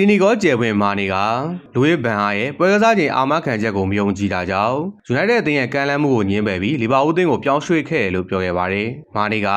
စီနီကောကျယ်ဝင်မာနေကလူဝစ်ဘန်ဟာရဲ့ပွဲကစားချိန်အာမခံချက်ကိုမယုံကြည်တာကြောင့် United အသင်းရဲ့ကမ်းလှမ်းမှုကိုညှင်းပယ်ပြီးလီဗာပူးအသင်းကိုပြောင်းရွှေ့ခဲ့တယ်လို့ပြောခဲ့ပါတယ်။မာနေက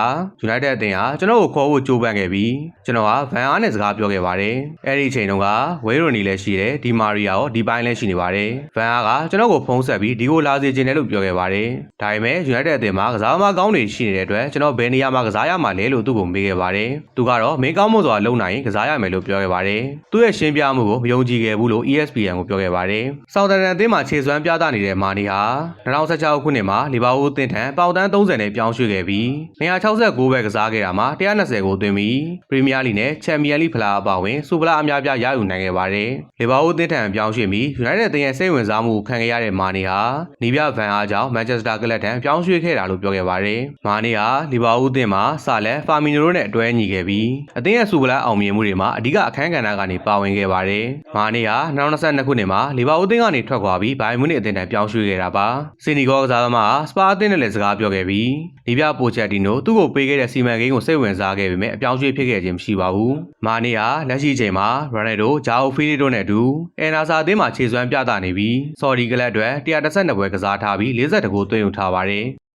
United အသင်းဟာကျွန်တော်ကိုခေါ်ဖို့ကြိုးပမ်းခဲ့ပြီးကျွန်တော်ကဗန်အားနဲ့စကားပြောခဲ့ပါတယ်။အဲ့ဒီအချိန်တုန်းကဝေးရိုနီလည်းရှိတယ်ဒီမာရီယာရောဒီပိုင်းလည်းရှိနေပါတယ်။ဗန်အားကကျွန်တော်ကိုဖုန်းဆက်ပြီးဒီကိုလာစေချင်တယ်လို့ပြောခဲ့ပါတယ်။ဒါပေမဲ့ United အသင်းမှာကစားသမားကောင်းတွေရှိနေတဲ့အတွက်ကျွန်တော်ဘယ်နေရာမှာကစားရမှာလဲလို့သူ့ကိုမေးခဲ့ပါတယ်။သူကတော့မင်းကောင်းမွန်စွာလုံနိုင်ရင်ကစားရမယ်လို့ပြောခဲ့ပါတယ်။သူ့ရဲ့ရှင်းပြမှုကိုမယုံကြည်ခဲ့ဘူးလို့ ESPN ကိုပြောခဲ့ပါတယ်။ဆောက်တန်တန်အသင်းမှာခြေစွမ်းပြသနေတဲ့မာနီဟာ2016ခုနှစ်မှာလီဗာပူးအသင်းထံပေါင်တန်း30နဲ့ပြောင်းရွှေ့ခဲ့ပြီး269ပဲကစားခဲ့တာမှာ120ကိုသွင်းပြီးပရီးမီးယားလိနဲ့ချန်ပီယံလိဖလားအပါအဝင်စူပလာအများပြားရယူနိုင်ခဲ့ပါတယ်။လီဗာပူးအသင်းထံပြောင်းရွှေ့ပြီး United အသင်းရဲ့စိတ်ဝင်စားမှုကိုခံခဲ့ရတဲ့မာနီဟာနီးပြဗန်အားကြောင့်မန်ချက်စတာကလပ်ထံပြောင်းရွှေ့ခဲ့တာလို့ပြောခဲ့ပါတယ်။မာနီဟာလီဗာပူးအသင်းမှာဆာလက်ဖာမီနိုတို့နဲ့အတွဲညီခဲ့ပြီးအသင်းရဲ့စူပလာအောင်မြင်မှုတွေမှာအဓိကအခန်းကဏ္ဍကနေပါဝင်ခဲ့ပါတယ်။မာနီဟာ2022ခုနှစ်မှာလီဗာပူးအသင်းကနေထွက်ခွာပြီးဘိုင်မွနစ်အသင်းထံပြောင်းရွှေ့ခဲ့တာပါ။စီနီဂေါကစားသမားစပါအသင်းနဲ့လည်းစကားပြောခဲ့ပြီးဒီပြပိုချက်တီနိုသူ့ကိုပေးခဲ့တဲ့စီမံကိန်းကိုစိတ်ဝင်စားခဲ့ပေမဲ့အပြောင်းရွှေ့ဖြစ်ခဲ့ခြင်းမရှိပါဘူး။မာနီဟာလက်ရှိအချိန်မှာရိုနယ်ဒိုဂျာအိုဖီလီတို့နဲ့အတူအန်နာဆာအသင်းမှာခြေစွမ်းပြသနေပြီးဆော်ဒီကလပ်အတွက်132ပွဲကစားထားပြီး42ဂိုးသွင်းယူထားပါတယ်။